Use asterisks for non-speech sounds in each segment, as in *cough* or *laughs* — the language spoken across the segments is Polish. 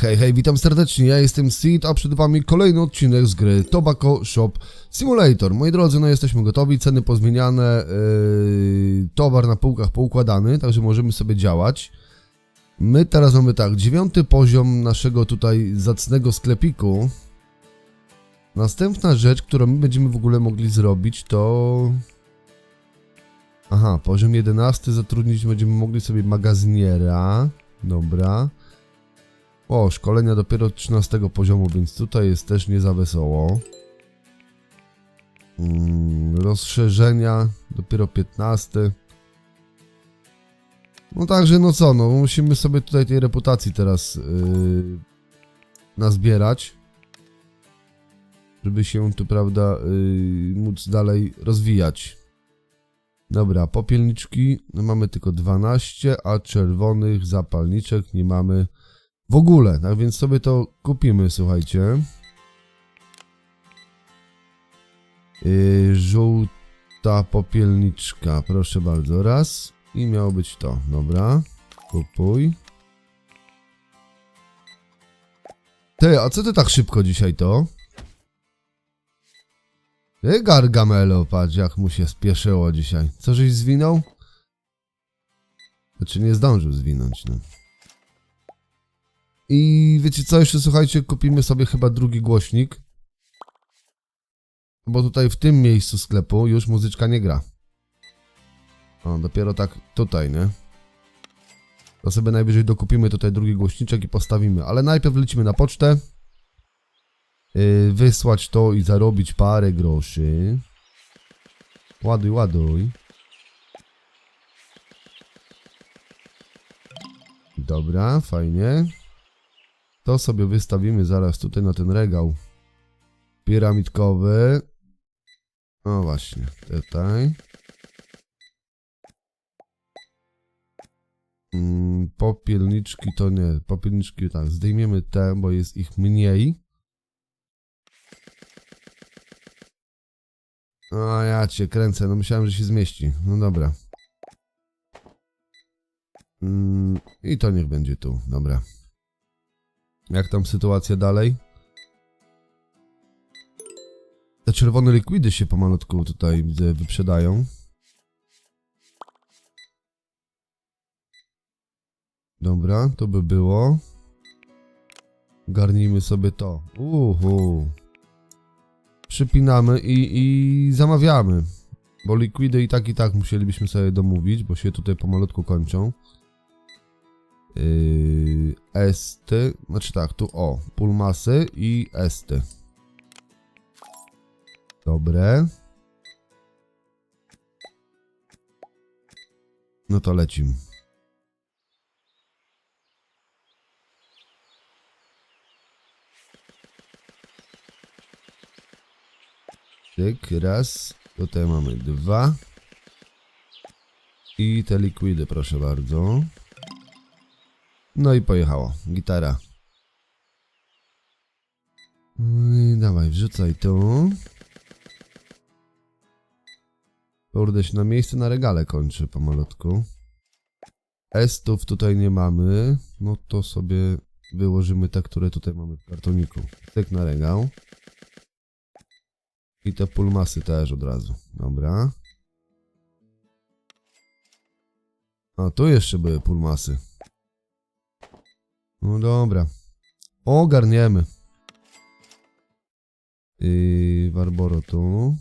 Hej, hej, witam serdecznie, ja jestem Seed, a przed wami kolejny odcinek z gry Tobacco Shop Simulator. Moi drodzy, no jesteśmy gotowi, ceny pozmieniane, yy, towar na półkach poukładany, także możemy sobie działać. My teraz mamy tak, dziewiąty poziom naszego tutaj zacnego sklepiku. Następna rzecz, którą my będziemy w ogóle mogli zrobić, to... Aha, poziom 11 zatrudnić będziemy mogli sobie magazyniera. Dobra. O, szkolenia dopiero od 13 poziomu, więc tutaj jest też nie za wesoło. Mm, rozszerzenia dopiero 15. No także, no co, no musimy sobie tutaj tej reputacji teraz yy, nazbierać. Żeby się tu, prawda, yy, móc dalej rozwijać. Dobra, popielniczki no mamy tylko 12, a czerwonych zapalniczek nie mamy w ogóle. Tak więc sobie to kupimy, słuchajcie. Yy, żółta popielniczka, proszę bardzo, raz. I miało być to, dobra. Kupuj. Ty, a co ty tak szybko dzisiaj to? Ty, Gargamelo, patrz jak mu się spieszyło dzisiaj. Co żeś zwinął? Znaczy nie zdążył zwinąć, no. I wiecie co, jeszcze słuchajcie, kupimy sobie chyba drugi głośnik. Bo tutaj w tym miejscu sklepu już muzyczka nie gra. O, dopiero tak tutaj, nie? To sobie najwyżej dokupimy tutaj drugi głośniczek i postawimy. Ale najpierw lecimy na pocztę. Yy, wysłać to i zarobić parę groszy. Ładuj, ładuj. Dobra, fajnie. To sobie wystawimy zaraz tutaj na ten regał piramidkowy. O właśnie, tutaj. Mm, popielniczki to nie, popielniczki tak, zdejmiemy te, bo jest ich mniej. A ja cię kręcę, no myślałem, że się zmieści. No dobra. Mm, I to niech będzie tu, dobra. Jak tam sytuacja dalej? Te czerwone likwidy się pomalutku tutaj wyprzedają. Dobra, to by było. Garnijmy sobie to. Uhu. Przypinamy i, i zamawiamy. Bo likwidy i tak i tak musielibyśmy sobie domówić, bo się tutaj pomalutku kończą. Yy, esty, znaczy tak, tu o, pulmasy i esty. Dobre. No to lecimy. Tyk, raz. Tutaj mamy dwa. I te likwidy, proszę bardzo. No i pojechało. Gitara. No dawaj, wrzucaj tu. Kurde, się na miejsce na regale kończy pomalutku. Estów tutaj nie mamy. No to sobie wyłożymy te, które tutaj mamy w kartoniku. Tyk na regał. I te pulmasy też od razu. Dobra. A tu jeszcze były pulmasy. No dobra. Ogarniemy. I Barboro tu.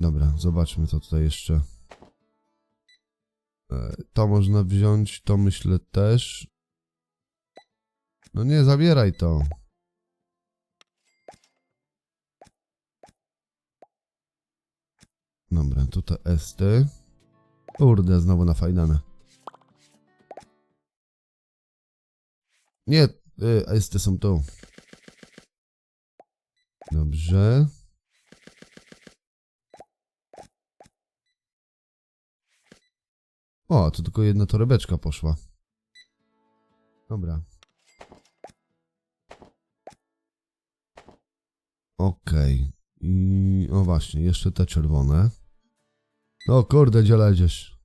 Dobra, zobaczmy co tutaj jeszcze. E, To można wziąć, to myślę też. No nie, zabieraj to. Dobra, tutaj esty. Kurde, znowu nafajdane. Nie, y, esty są tu. Dobrze. O, tu tylko jedna torebeczka poszła. Dobra. Okej. I... O właśnie, jeszcze te czerwone. No kurde, gdzie leziesz?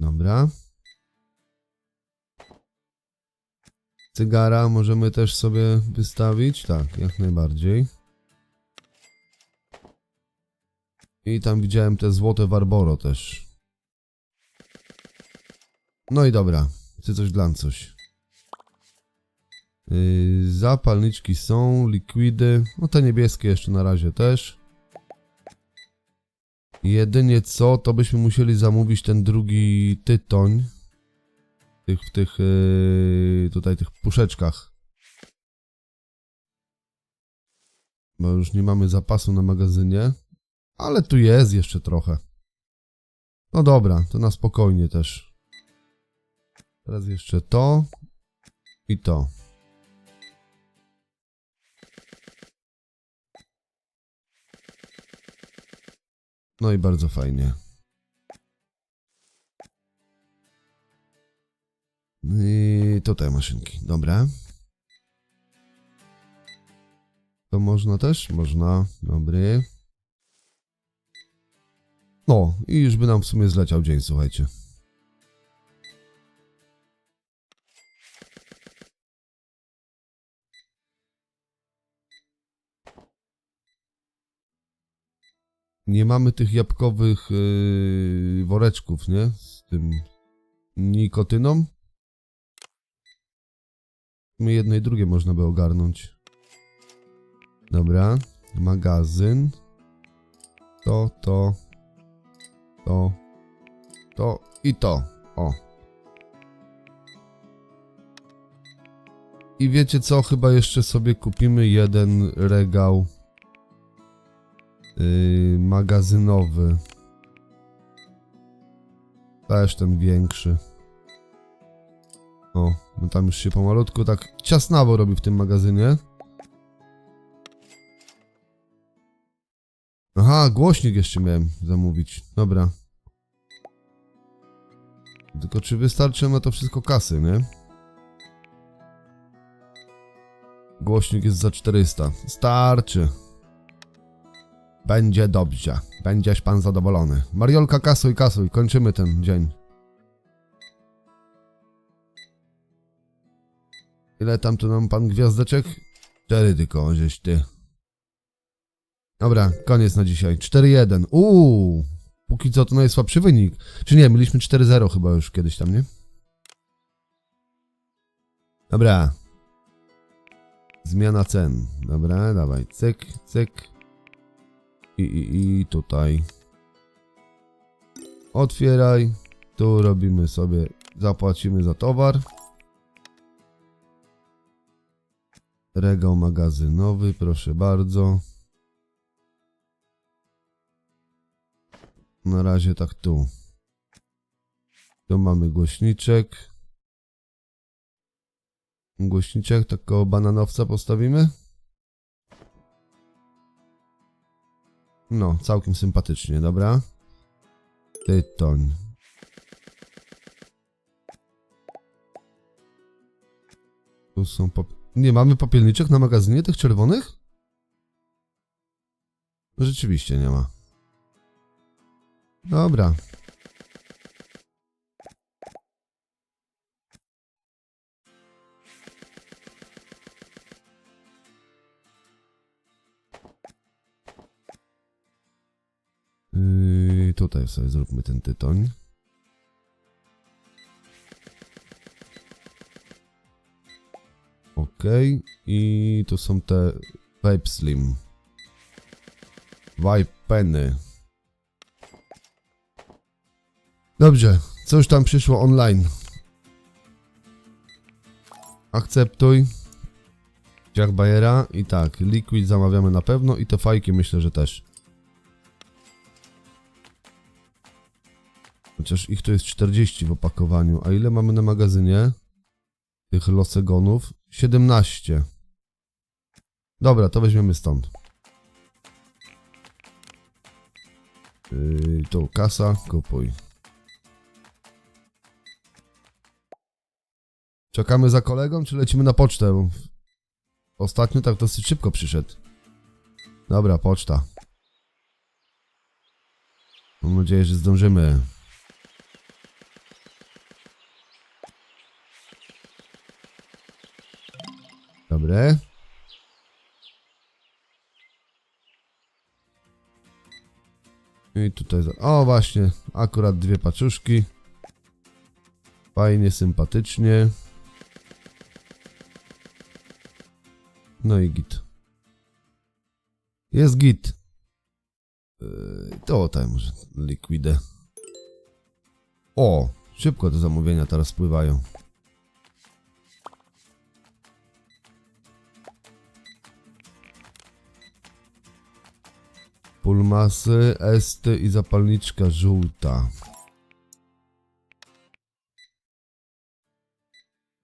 Dobra. Cygara możemy też sobie wystawić. Tak, jak najbardziej. I tam widziałem te złote Warboro też. No i dobra. Chcę coś dla coś. Yy, zapalniczki są, likwidy. No te niebieskie jeszcze na razie też. Jedynie co, to byśmy musieli zamówić ten drugi tytoń. Tych, w tych, yy, tutaj tych puszeczkach. Bo już nie mamy zapasu na magazynie. Ale tu jest jeszcze trochę. No dobra, to na spokojnie też. Teraz jeszcze to i to. No i bardzo fajnie. I tutaj maszynki, dobra. To można też? Można, dobry. No, i już by nam w sumie zleciał dzień, słuchajcie. Nie mamy tych jabłkowych yy, woreczków, nie? Z tym nikotyną. My jedno i drugie można by ogarnąć. Dobra, magazyn. To, to, to, to i to. O. I wiecie co? Chyba jeszcze sobie kupimy jeden regał yy, magazynowy. Też ten większy. O, no tam już się pomalutku tak ciasnawo robi w tym magazynie. Aha, głośnik jeszcze miałem zamówić. Dobra. Tylko czy wystarczy na to wszystko kasy, nie? Głośnik jest za 400. Starczy. Będzie dobrze. Będziesz pan zadowolony. Mariolka, kasuj, kasuj. Kończymy ten dzień. Ile tam tu nam pan gwiazdeczek? Cztery tylko, żeś ty. Dobra, koniec na dzisiaj. 4-1. Uuu. Póki co to najsłabszy wynik. Czy nie, mieliśmy 4-0 chyba już kiedyś tam, nie? Dobra. Zmiana cen. Dobra, dawaj. Cyk, cyk. I, i, i tutaj. Otwieraj. Tu robimy sobie, zapłacimy za towar. Regał magazynowy, proszę bardzo. Na razie tak tu. Tu mamy głośniczek. Głośniczek tak bananowca postawimy. No, całkiem sympatycznie, dobra. Tytoń. Tu są pop... Nie, mamy popielniczek na magazynie tych czerwonych? Rzeczywiście nie ma. Dobra. Yy, tutaj sobie zróbmy ten tytoń. I tu są te Vape Slim. Vibe Penny. Dobrze, co już tam przyszło online? Akceptuj. Jack Bayera i tak, Liquid zamawiamy na pewno i te fajki myślę, że też. Chociaż ich to jest 40 w opakowaniu. A ile mamy na magazynie? Tych losegonów? 17. Dobra, to weźmiemy stąd. Yy, tu kasa, kupuj. Czekamy za kolegą, czy lecimy na pocztę? Ostatnio tak dosyć szybko przyszedł. Dobra, poczta. Mam nadzieję, że zdążymy. Dobre. I tutaj, o właśnie, akurat dwie paczuszki. Fajnie, sympatycznie. No i git. Jest git. Yy, to tutaj może likwidę. O, szybko te zamówienia teraz spływają. Pulmasy, esty i zapalniczka żółta.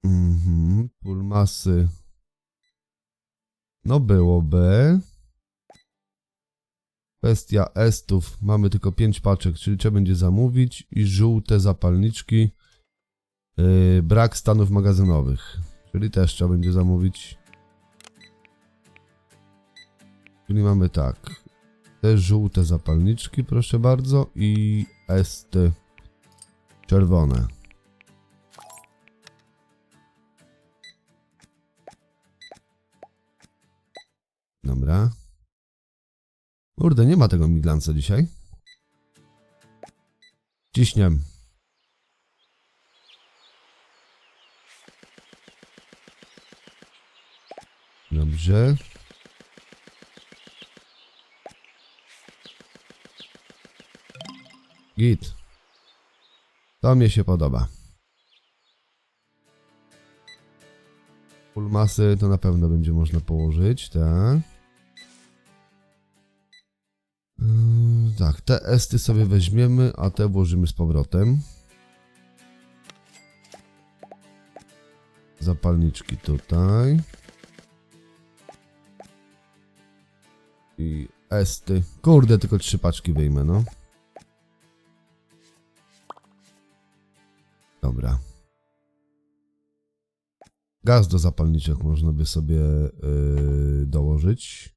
Mhm, pulmasy. No byłoby. Kwestia estów. Mamy tylko 5 paczek, czyli trzeba będzie zamówić. I żółte zapalniczki. Yy, brak stanów magazynowych. Czyli też trzeba będzie zamówić. Czyli mamy tak. Te żółte zapalniczki, proszę bardzo. I esty czerwone. Dobra. Kurde, nie ma tego miglanca dzisiaj. Ciśniem. Dobrze. Git. To mnie się podoba. Pulmasy to na pewno będzie można położyć, tak? Yy, tak, te esty sobie weźmiemy, a te włożymy z powrotem. Zapalniczki tutaj. I esty. Kurde, tylko trzy paczki wyjmę, no. Dobra. Gaz do zapalniczek można by sobie yy, dołożyć.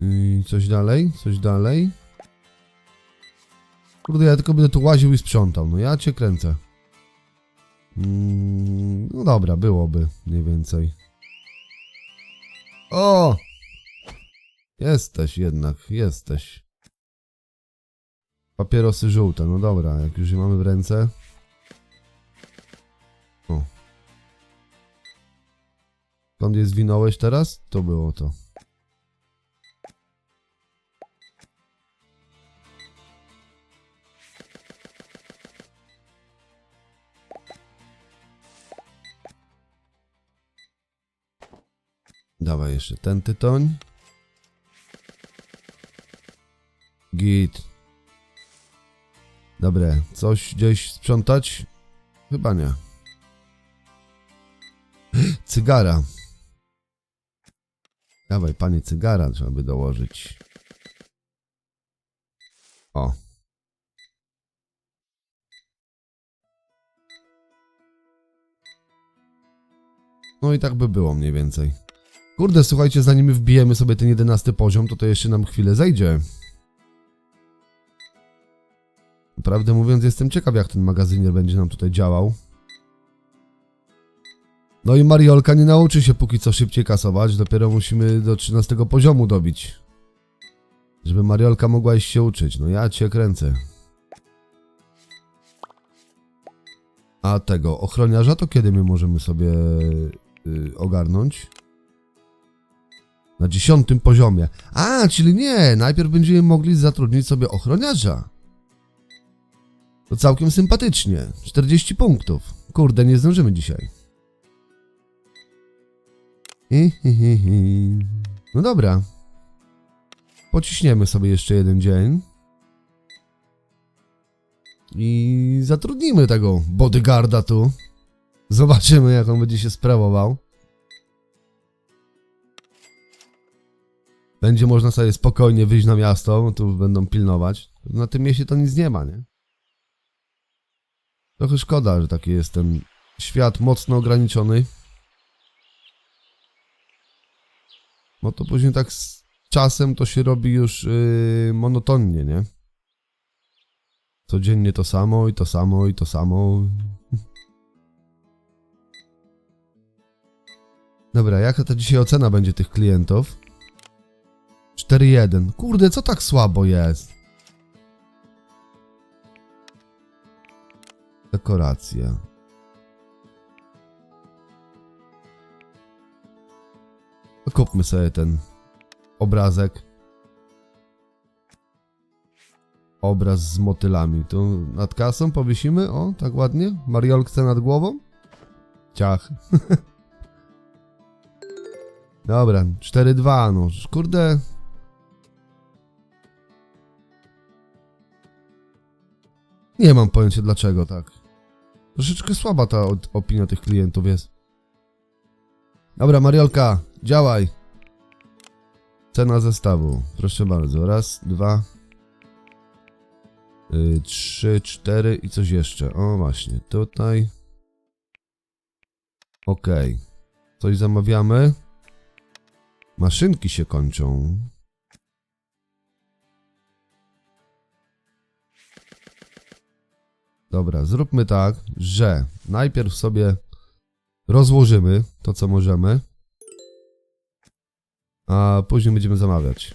I coś dalej? Coś dalej? Kurde, ja tylko będę tu łaził i sprzątał. No ja cię kręcę. Mm, no dobra, byłoby mniej więcej. O! Jesteś jednak, jesteś. Papierosy żółte, no dobra, jak już je mamy w ręce. O. Skąd je zwinąłeś teraz? To było to. Dawaj jeszcze ten tytoń. Git. Dobre, coś gdzieś sprzątać? Chyba nie. *gasps* Cygara. Dawaj, panie cygara trzeba by dołożyć. O. No i tak by było mniej więcej. Kurde, słuchajcie, zanim wbijemy sobie ten jedenasty poziom, to to jeszcze nam chwilę zejdzie. Prawdę mówiąc, jestem ciekaw, jak ten magazynier będzie nam tutaj działał. No i Mariolka nie nauczy się póki co szybciej kasować, dopiero musimy do 13 poziomu dobić. Żeby Mariolka mogła iść się uczyć. No ja cię kręcę. A tego ochroniarza to kiedy my możemy sobie y, ogarnąć? Na dziesiątym poziomie. A, czyli nie, najpierw będziemy mogli zatrudnić sobie ochroniarza. To całkiem sympatycznie. 40 punktów. Kurde, nie zdążymy dzisiaj. No dobra. Pociśniemy sobie jeszcze jeden dzień. I zatrudnimy tego bodyguarda tu. Zobaczymy, jak on będzie się sprawował. Będzie można sobie spokojnie wyjść na miasto, tu będą pilnować. Na tym mieście to nic nie ma, nie? Trochę szkoda, że taki jest ten świat mocno ograniczony. No to później tak z czasem to się robi już yy, monotonnie, nie? Codziennie to samo i to samo i to samo. *laughs* Dobra, jaka to dzisiaj ocena będzie tych klientów? 4-1. Kurde, co tak słabo jest? Dekoracje. Kupmy sobie ten obrazek. Obraz z motylami. Tu nad kasą powiesimy? O, tak ładnie. Mariolkę nad głową? Ciach. *laughs* Dobra, 4-2, no. Kurde. Nie mam pojęcia dlaczego tak. Troszeczkę słaba ta opinia tych klientów jest. Dobra, Mariolka, działaj. Cena zestawu. Proszę bardzo. Raz, dwa, y, trzy, cztery i coś jeszcze. O, właśnie. Tutaj. Okej. Coś zamawiamy. Maszynki się kończą. Dobra, zróbmy tak, że najpierw sobie rozłożymy to, co możemy, a później będziemy zamawiać.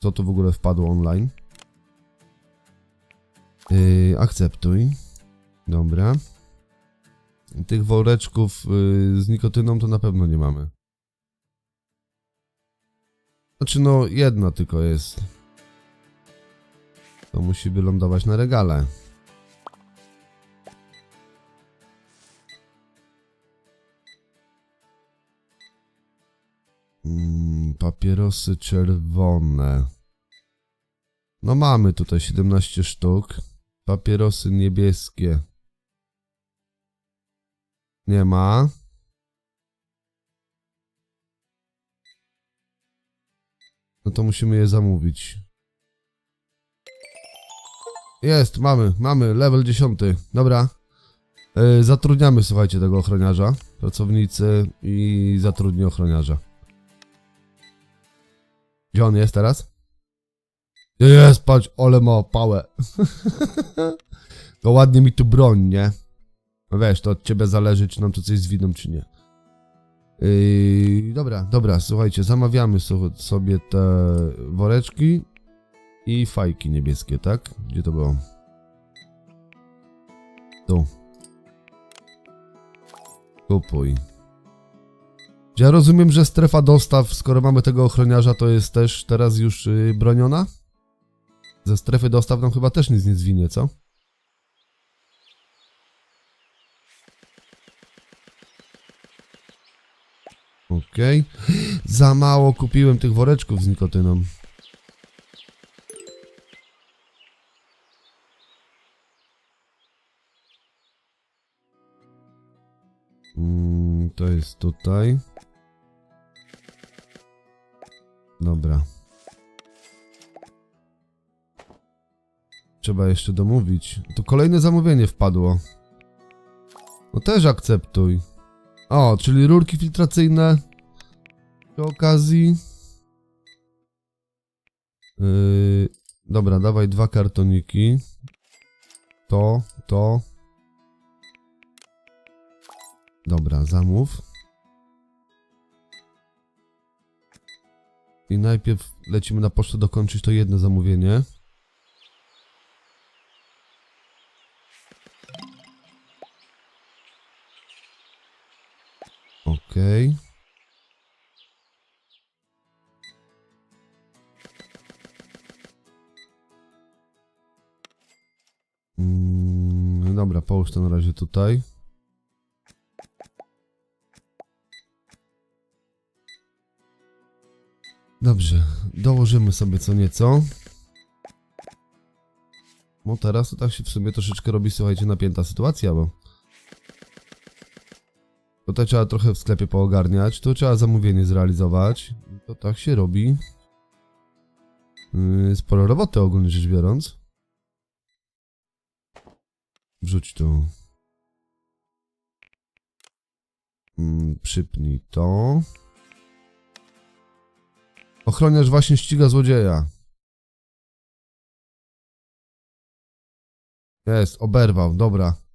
Co tu w ogóle wpadło online? Yy, akceptuj. Dobra. Tych woreczków yy, z nikotyną to na pewno nie mamy. Znaczy no, jedna tylko jest. To musi wylądować na regale. Mm, papierosy czerwone. No mamy tutaj 17 sztuk. Papierosy niebieskie. Nie ma. No to musimy je zamówić. Jest, mamy, mamy, level 10. Dobra. Yy, zatrudniamy, słuchajcie, tego ochroniarza. Pracownicy i zatrudni ochroniarza. Gdzie on jest teraz? Jest, patrz, ole ma pałę. *laughs* to ładnie mi tu broń, nie? No wiesz, to od ciebie zależy, czy nam tu coś zwiną, czy nie. Yy, dobra, dobra, słuchajcie, zamawiamy so, sobie te woreczki i fajki niebieskie, tak? Gdzie to było? Tu. Kupuj. Ja rozumiem, że strefa dostaw, skoro mamy tego ochroniarza, to jest też teraz już yy, broniona? Ze strefy dostaw nam chyba też nic nie zwinie, co? Okej. Za mało kupiłem tych woreczków z nikotyną. Mm, to jest tutaj. Dobra. Trzeba jeszcze domówić. Tu kolejne zamówienie wpadło. No też akceptuj. O, czyli rurki filtracyjne. Przy okazji. Yy, dobra, dawaj dwa kartoniki. To, to. Dobra, zamów. I najpierw lecimy na pocztę dokończyć to jedno zamówienie. Okej. Mm, dobra, połóż to na razie tutaj. Dobrze, dołożymy sobie co nieco. No teraz to tak się w sumie troszeczkę robi, słuchajcie, napięta sytuacja, bo... Tutaj trzeba trochę w sklepie poogarniać, tu trzeba zamówienie zrealizować. To tak się robi. Yy, sporo roboty ogólnie rzecz biorąc. Wrzuć tu. Mm, przypnij to. Ochroniarz właśnie ściga złodzieja. Jest, oberwał, dobra.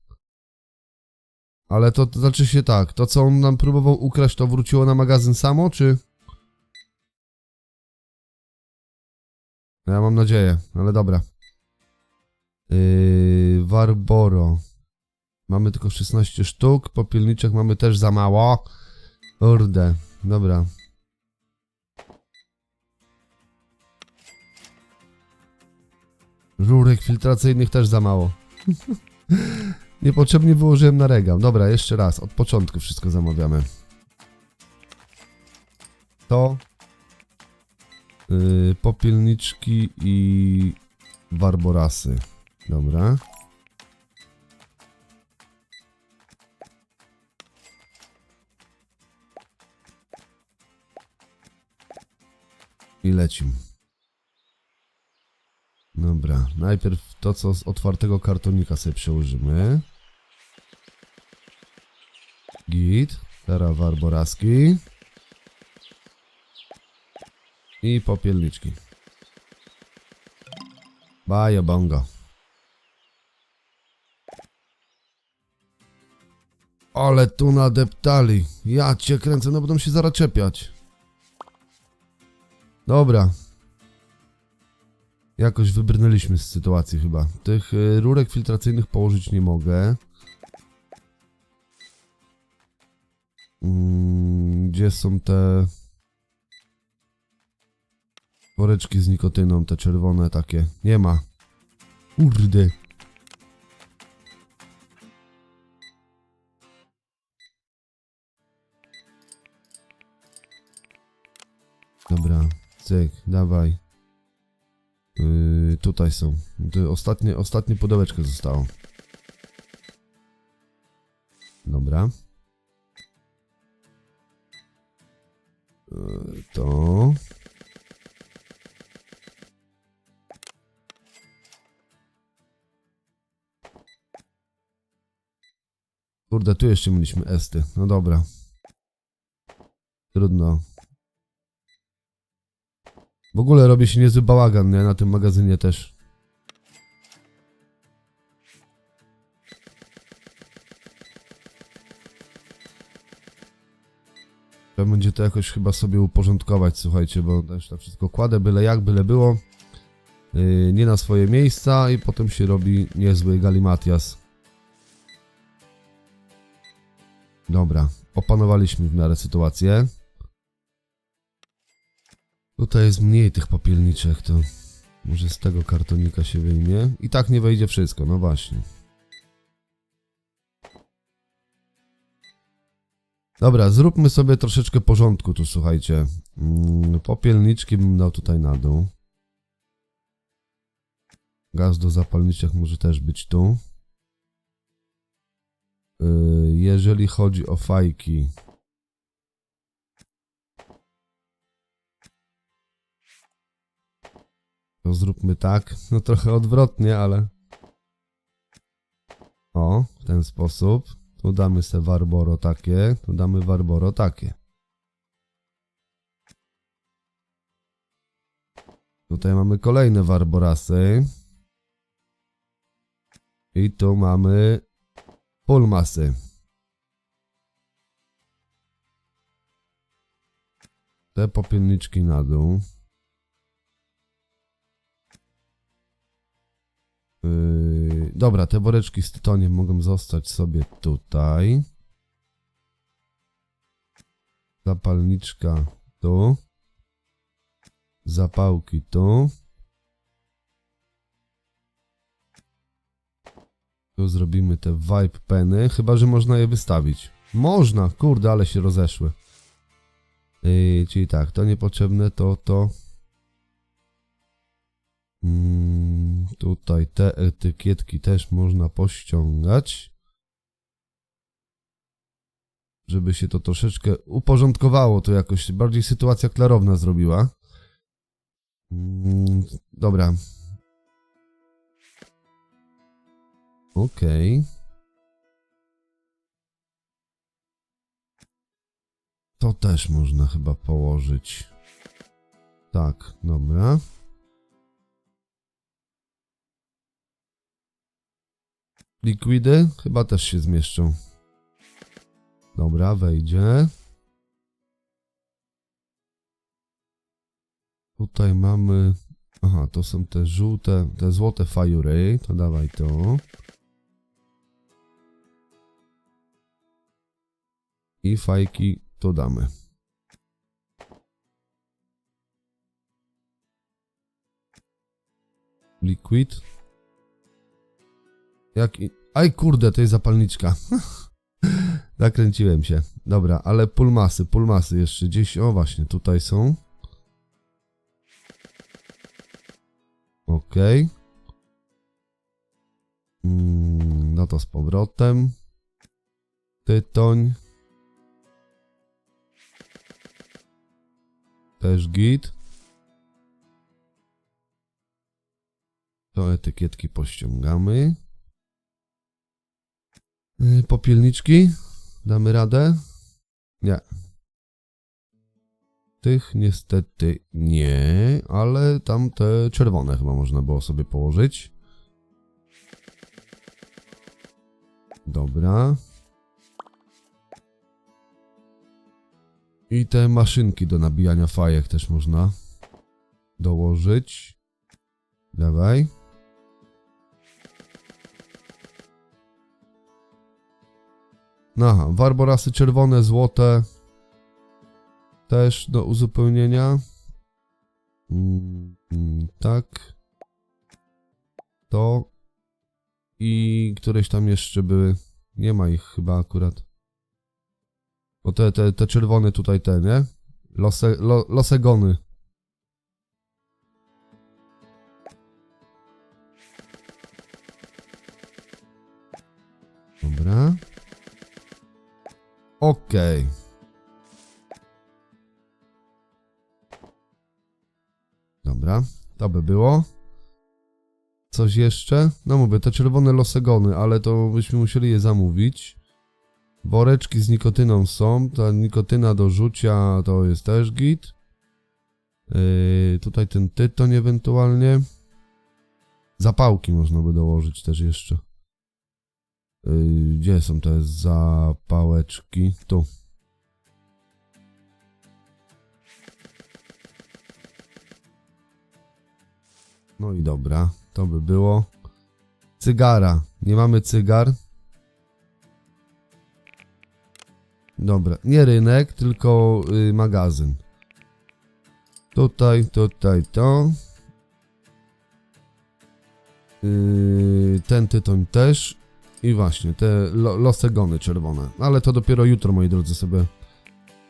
Ale to, to znaczy się tak, to co on nam próbował ukraść, to wróciło na magazyn samo, czy? Ja mam nadzieję, ale dobra. Yy, Warboro. Mamy tylko 16 sztuk, popielniczek mamy też za mało. Kurde, dobra. Rurek filtracyjnych też za mało. *laughs* Niepotrzebnie wyłożyłem na regał. Dobra, jeszcze raz, od początku wszystko zamawiamy. To yy, popielniczki i warborasy. Dobra. I lecimy. Dobra, najpierw to, co z otwartego kartonika sobie przełożymy. Git. Teraz warboraski. I popielniczki. Baja bongo. Ale tu nadeptali. Ja cię kręcę, no będą się zaraz czepiać. Dobra. Jakoś wybrnęliśmy z sytuacji chyba. Tych y, rurek filtracyjnych położyć nie mogę. Gdzie są te woreczki z nikotyną, te czerwone takie? Nie ma. Kurde. Dobra, cyk, dawaj. Yy, tutaj są. Ostatnie, ostatnie pudełeczko zostało. Dobra. To. Kurde, tu jeszcze mieliśmy esty. No dobra. Trudno. W ogóle robi się niezły bałagan, nie? Na tym magazynie też. Trzeba będzie to jakoś chyba sobie uporządkować, słuchajcie, bo też to wszystko kładę byle jak, byle było. Yy, nie na swoje miejsca i potem się robi niezły galimatias. Dobra, opanowaliśmy w miarę sytuację. Tutaj jest mniej tych popielniczek, to może z tego kartonika się wyjmie. I tak nie wejdzie wszystko, no właśnie. Dobra, zróbmy sobie troszeczkę porządku tu, słuchajcie. Mm, Popielniczki bym dał tutaj na dół. Gaz do zapalniczek może też być tu. Yy, Jeżeli chodzi o fajki, To zróbmy tak. No trochę odwrotnie, ale. O, w ten sposób. Tu damy se warboro takie, tu damy warboro takie. Tutaj mamy kolejne warborasy. I tu mamy pulmasy. Te popielniczki na dół. Yy, dobra, te woreczki z tytoniem mogą zostać sobie tutaj. Zapalniczka tu. Zapałki tu. Tu zrobimy te vibe peny, chyba że można je wystawić. Można, kurde, ale się rozeszły. Yy, czyli tak, to niepotrzebne, to, to. Mm, tutaj te etykietki też można pościągać. Żeby się to troszeczkę uporządkowało, to jakoś bardziej sytuacja klarowna zrobiła. Mm, dobra. Okej. To też można chyba położyć. Tak, dobra. Likwidy chyba też się zmieszczą. Dobra, wejdzie. Tutaj mamy... Aha, to są te żółte, te złote fajury. To dawaj to. I fajki to damy. Liquid. Jak. Aj kurde, to jest zapalniczka. *laughs* Zakręciłem się. Dobra, ale pulmasy, pulmasy jeszcze gdzieś, o właśnie, tutaj są. Okej. Mm, no to z powrotem. Tytoń. Też git. To etykietki pościągamy. Yy, Popielniczki. Damy radę? Nie. Tych niestety nie, ale tamte czerwone chyba można było sobie położyć. Dobra. I te maszynki do nabijania fajek też można dołożyć. Dawaj. Aha, warborasy czerwone, złote. Też do uzupełnienia. Mm, mm, tak. To. I któreś tam jeszcze były. Nie ma ich chyba akurat. O te, te, te czerwone tutaj te, nie? Lose, lo, losegony. Dobra. Okej. Dobra, to by było. Coś jeszcze? No mówię, te czerwone losegony, ale to byśmy musieli je zamówić. Woreczki z nikotyną są. Ta nikotyna do rzucia to jest też git. Yy, tutaj ten tytoń ewentualnie. Zapałki można by dołożyć też jeszcze. Yy, gdzie są te zapałeczki? Tu. No i dobra, to by było. Cygara. Nie mamy cygar. Dobra, nie rynek, tylko y, magazyn. Tutaj, tutaj, to. Yy, ten tytoń też. I właśnie, te lo, losegony czerwone. Ale to dopiero jutro, moi drodzy, sobie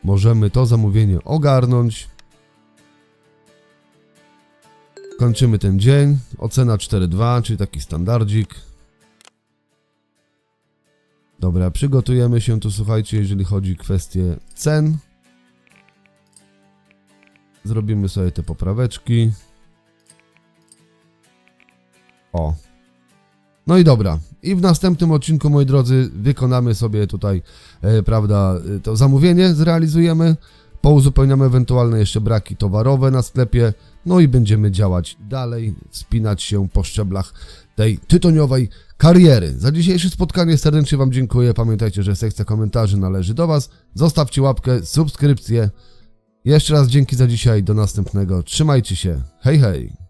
możemy to zamówienie ogarnąć. Kończymy ten dzień. Ocena 4.2, czyli taki standardzik. Dobra, przygotujemy się tu, słuchajcie, jeżeli chodzi o kwestię cen. Zrobimy sobie te popraweczki. O. No i dobra. I w następnym odcinku, moi drodzy, wykonamy sobie tutaj, e, prawda, e, to zamówienie zrealizujemy. Pouzupełniamy ewentualne jeszcze braki towarowe na sklepie. No i będziemy działać dalej, wspinać się po szczeblach tej tytoniowej kariery. Za dzisiejsze spotkanie serdecznie Wam dziękuję. Pamiętajcie, że sekcja komentarzy należy do Was. Zostawcie łapkę, subskrypcję. Jeszcze raz dzięki za dzisiaj. Do następnego. Trzymajcie się. Hej, hej.